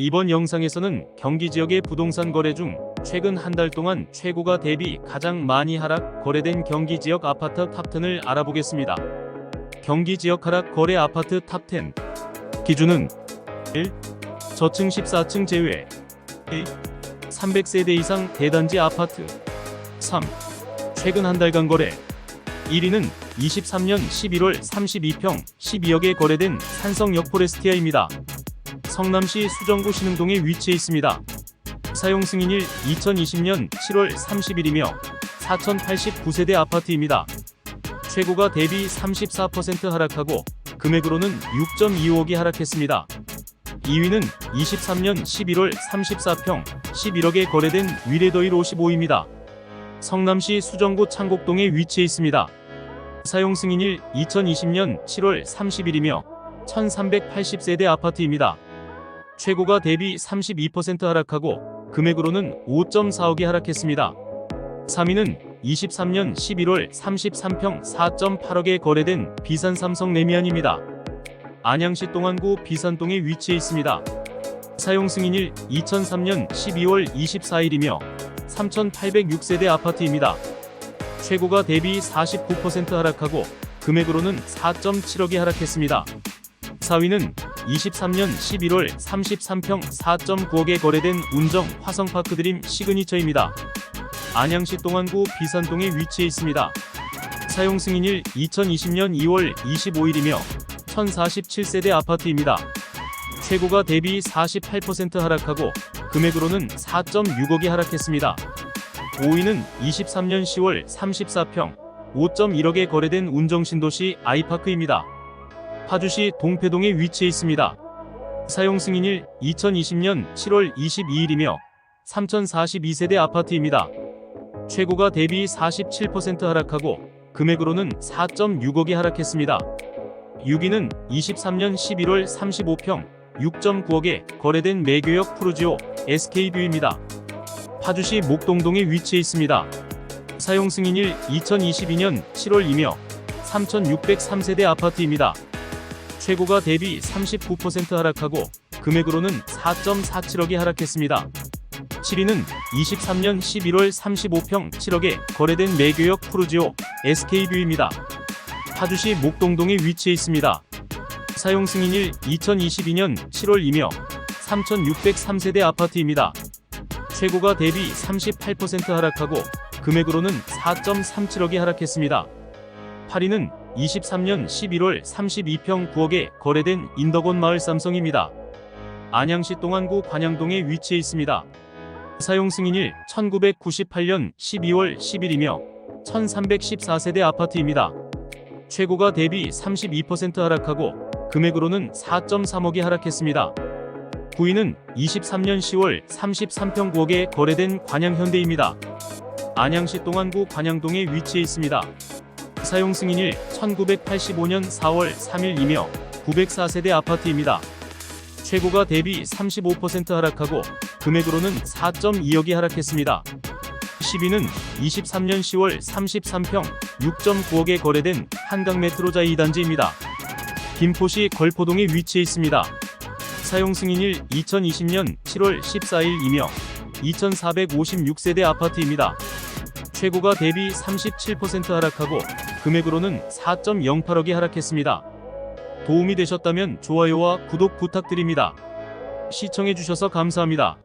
이번 영상에서는 경기 지역의 부동산 거래 중 최근 한 달 동안 최고가 대비 가장 많이 하락 거래된 경기 지역 아파트 탑10을 알아보겠습니다. 경기 지역 하락 거래 아파트 탑10 기준은 1. 저층 14층 제외 2. 300세대 이상 대단지 아파트 3. 최근 한 달간 거래 1위는 23년 11월 32평 12억에 거래된 산성 역 포레스티아입니다. 성남시 수정구 신흥동에 위치해 있습니다. 사용 승인일 2020년 7월 30일이며 4089세대 아파트입니다. 최고가 대비 34% 하락하고 금액으로는 6.25억이 하락했습니다. 2위는 23년 11월 34평 11억에 거래된 위례더일 55입니다. 성남시 수정구 창곡동에 위치해 있습니다. 사용 승인일 2020년 7월 30일이며 1380세대 아파트입니다. 최고가 대비 32% 하락하고 금액으로는 5.4억이 하락했습니다. 3위는 23년 11월 33평 4.8억에 거래된 비산 삼성 레미안입니다. 안양시 동안구 비산동에 위치해 있습니다. 사용 승인일 2003년 12월 24일이며 3,806세대 아파트입니다. 최고가 대비 49% 하락하고 금액으로는 4.7억이 하락했습니다. 4위는 23년 11월 33평 4.9억에 거래된 운정 화성파크 드림 시그니처입니다. 안양시 동안구 비산동에 위치해 있습니다. 사용 승인일 2020년 2월 25일이며 1047세대 아파트입니다. 최고가 대비 48% 하락하고 금액으로는 4.6억이 하락했습니다. 5위는 23년 10월 34평 5.1억에 거래된 운정신도시 아이파크입니다. 파주시 동패동에 위치해 있습니다. 사용 승인일 2020년 7월 22일이며 3042세대 아파트입니다. 최고가 대비 47% 하락하고 금액으로는 4.6억이 하락했습니다. 6위는 23년 11월 35평 6.9억에 거래된 매교역 푸르지오 SK뷰입니다. 파주시 목동동에 위치해 있습니다. 사용 승인일 2022년 7월이며 3603세대 아파트입니다. 최고가 대비 39% 하락하고 금액으로는 4.47억이 하락했습니다. 7위는 23년 11월 35평 7억에 거래된 매교역 푸르지오 SK뷰입니다. 파주시 목동동에 위치해 있습니다. 사용 승인일 2022년 7월이며 3603세대 아파트입니다. 최고가 대비 38% 하락하고 금액으로는 4.37억이 하락했습니다. 8위는 23년 11월 32평 9억에 거래된 인덕원 마을 삼성입니다. 안양시 동안구 관양동에 위치해 있습니다. 사용 승인일 1998년 12월 10일이며 1314세대 아파트입니다. 최고가 대비 32% 하락하고 금액으로는 4.3억이 하락했습니다. 9위는 23년 10월 33평 9억에 거래된 관양현대입니다. 안양시 동안구 관양동에 위치해 있습니다. 사용 승인일 1985년 4월 3일이며 904세대 아파트입니다. 최고가 대비 35% 하락하고 금액으로는 4.2억이 하락했습니다. 10위는 23년 10월 33평 6.9억에 거래된 한강 메트로자 2단지입니다. 김포시 걸포동에 위치해 있습니다. 사용 승인일 2020년 7월 14일이며 2456세대 아파트입니다. 최고가 대비 37% 하락하고 금액으로는 4.08억이 하락했습니다. 도움이 되셨다면 좋아요와 구독 부탁드립니다. 시청해주셔서 감사합니다.